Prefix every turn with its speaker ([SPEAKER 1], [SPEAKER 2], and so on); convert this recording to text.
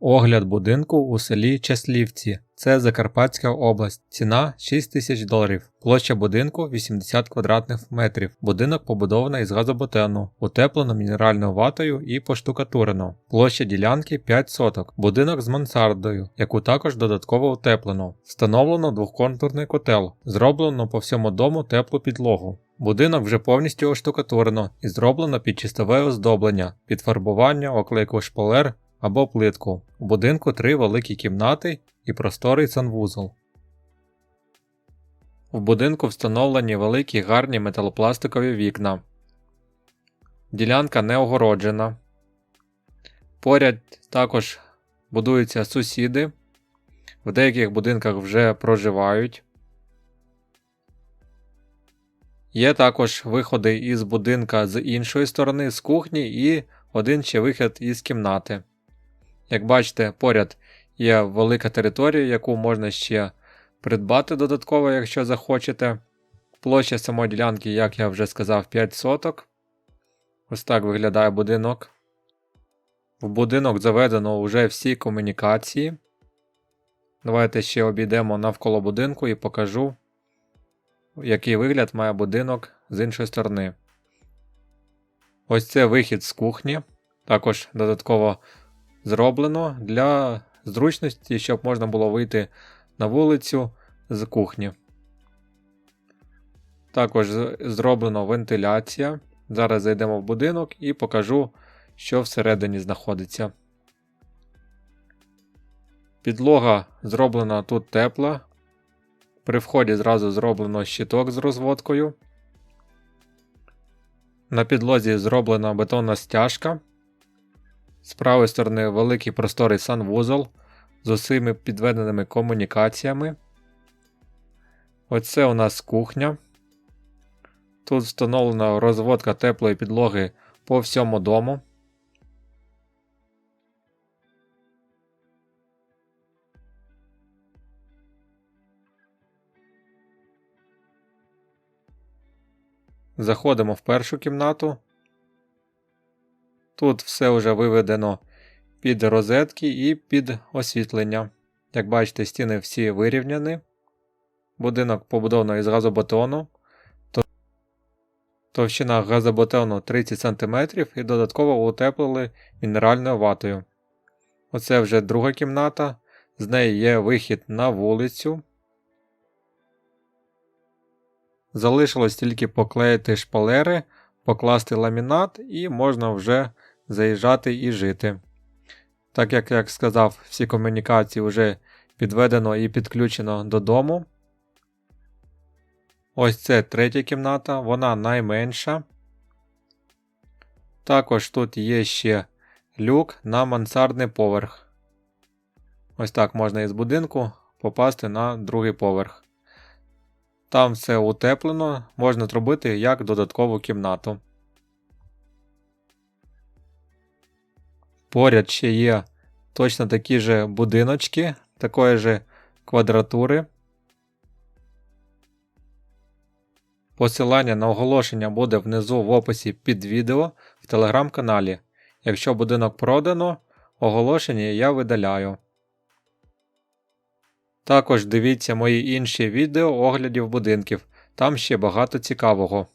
[SPEAKER 1] Огляд будинку у селі Часлівці. Це Закарпатська область. Ціна 6 тисяч доларів. Площа будинку 80 квадратних метрів. Будинок побудований із газоботену, утеплено мінеральною ватою і поштукатурено. Площа ділянки 5 соток. Будинок з мансардою, яку також додатково утеплено. Встановлено двохконтурний котел. Зроблено по всьому дому теплу підлогу. Будинок вже повністю оштукатурено і зроблено під чистове оздоблення, підфарбування, оклейку шпалер або плитку. У будинку три великі кімнати і просторий санвузол. В будинку встановлені великі гарні металопластикові вікна. Ділянка не огороджена. Поряд також будуються сусіди. В деяких будинках вже проживають. Є також виходи із будинка з іншої сторони, з кухні, і один ще вихід із кімнати. Як бачите, поряд є велика територія, яку можна ще придбати додатково, якщо захочете. Площа самої ділянки, як я вже сказав, 5 соток. Ось так виглядає будинок. В будинок заведено вже всі комунікації. Давайте ще обійдемо навколо будинку і покажу, який вигляд має будинок з іншої сторони. Ось це вихід з кухні. Також додатково зроблено для зручності, щоб можна було вийти на вулицю з кухні. Також зроблено вентиляція. Зараз зайдемо в будинок і покажу, що всередині знаходиться. Підлога зроблена тут тепла. При вході зразу зроблено щиток з розводкою. На підлозі зроблена бетонна стяжка. З правої сторони великий просторий санвузол з усіми підведеними комунікаціями. Оце у нас кухня. Тут встановлена розводка теплої підлоги по всьому дому. Заходимо в першу кімнату. Тут все вже виведено під розетки і під освітлення. Як бачите, стіни всі вирівняні. Будинок побудовано із газобетону. Товщина газобетону 30 см і додатково утеплили мінеральною ватою. Оце вже друга кімната. З неї є вихід на вулицю. Залишилось тільки поклеїти шпалери, покласти ламінат і можна вже заїжджати і жити. Так як як сказав, всі комунікації вже підведено і підключено додому. Ось це третя кімната, вона найменша. Також тут є ще люк на мансардний поверх. Ось так можна із будинку попасти на другий поверх. Там все утеплено, можна зробити як додаткову кімнату. Поряд ще є точно такі же будиночки, такої же квадратури. Посилання на оголошення буде внизу в описі під відео в телеграм-каналі. Якщо будинок продано, оголошення я видаляю. Також дивіться мої інші відео оглядів будинків, там ще багато цікавого.